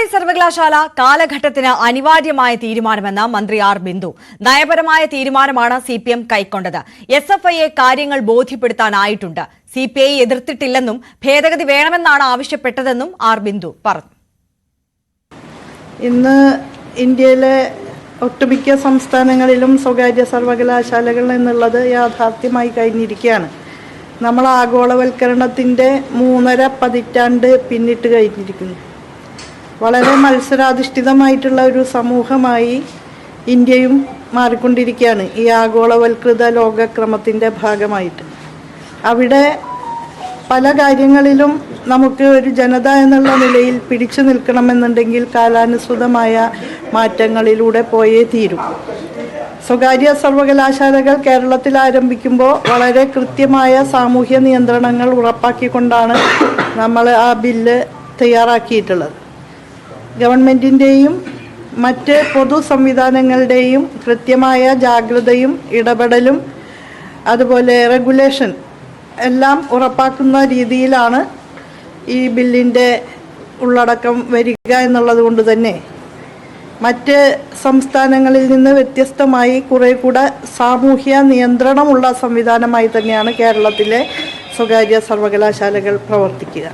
സ്വകാര്യ സർവകലാശാല കാലഘട്ടത്തിന് അനിവാര്യമായ തീരുമാനമെന്ന് മന്ത്രി ആർ ബിന്ദു. നയപരമായ തീരുമാനമാണ് സി പി എം കൈക്കൊണ്ടത്. എസ് എഫ് ഐയെ കാര്യങ്ങൾ ബോധ്യപ്പെടുത്താനായിട്ടുണ്ട്. സി പി ഐ എതിർത്തിട്ടില്ലെന്നും ഭേദഗതി വേണമെന്നാണ് ആവശ്യപ്പെട്ടതെന്നും ആർ ബിന്ദു പറഞ്ഞു. ഇന്ന് ഇന്ത്യയിലെ ഒട്ടുമിക്ക സംസ്ഥാനങ്ങളിലും സ്വകാര്യ സർവകലാശാലകൾ എന്നുള്ളത് യാഥാർത്ഥ്യമായി കഴിഞ്ഞിരിക്കുകയാണ്. നമ്മൾ ആഗോളവൽക്കരണത്തിന്റെ മൂന്നര പതിറ്റാണ്ട് പിന്നിട്ട് കഴിഞ്ഞിരിക്കുന്നു. വളരെ മത്സരാധിഷ്ഠിതമായിട്ടുള്ള ഒരു സമൂഹമായി ഇന്ത്യയും മാറിക്കൊണ്ടിരിക്കുകയാണ്. ഈ ആഗോളവൽകൃത ലോകക്രമത്തിന്റെ ഭാഗമായിട്ട്. അവിടെ പല കാര്യങ്ങളിലും നമുക്ക് ഒരു ജനത എന്നുള്ള നിലയിൽ പിടിച്ചു നിൽക്കണമെന്നുണ്ടെങ്കിൽ കാലാനുസൃതമായ മാറ്റങ്ങളിലൂടെ പോയേ തീരും. സ്വകാര്യ സർവകലാശാലകൾ കേരളത്തിൽ ആരംഭിക്കുമ്പോൾ വളരെ കൃത്യമായ സാമൂഹ്യ നിയന്ത്രണങ്ങൾ ഉറപ്പാക്കിക്കൊണ്ടാണ് നമ്മൾ ആ ബില്ല് തയ്യാറാക്കിയിട്ടുള്ളത്. ഗവൺമെന്റിന്റെയും മറ്റ് പൊതു സംവിധാനങ്ങളുടെയും കൃത്യമായ ജാഗ്രതയും ഇടപെടലും അതുപോലെ റെഗുലേഷൻ എല്ലാം ഉറപ്പാക്കുന്ന രീതിയിലാണ് ഈ ബില്ലിന്റെ ഉള്ളടക്കം വരിക എന്നുള്ളത് കൊണ്ട് തന്നെ. മറ്റ് സംസ്ഥാനങ്ങളിൽ നിന്ന് വ്യത്യസ്തമായി കുറേ കൂടെ സാമൂഹ്യ നിയന്ത്രണമുള്ള സംവിധാനമായി തന്നെയാണ് കേരളത്തിലെ സ്വകാര്യ സർവകലാശാലകൾ പ്രവർത്തിക്കുക.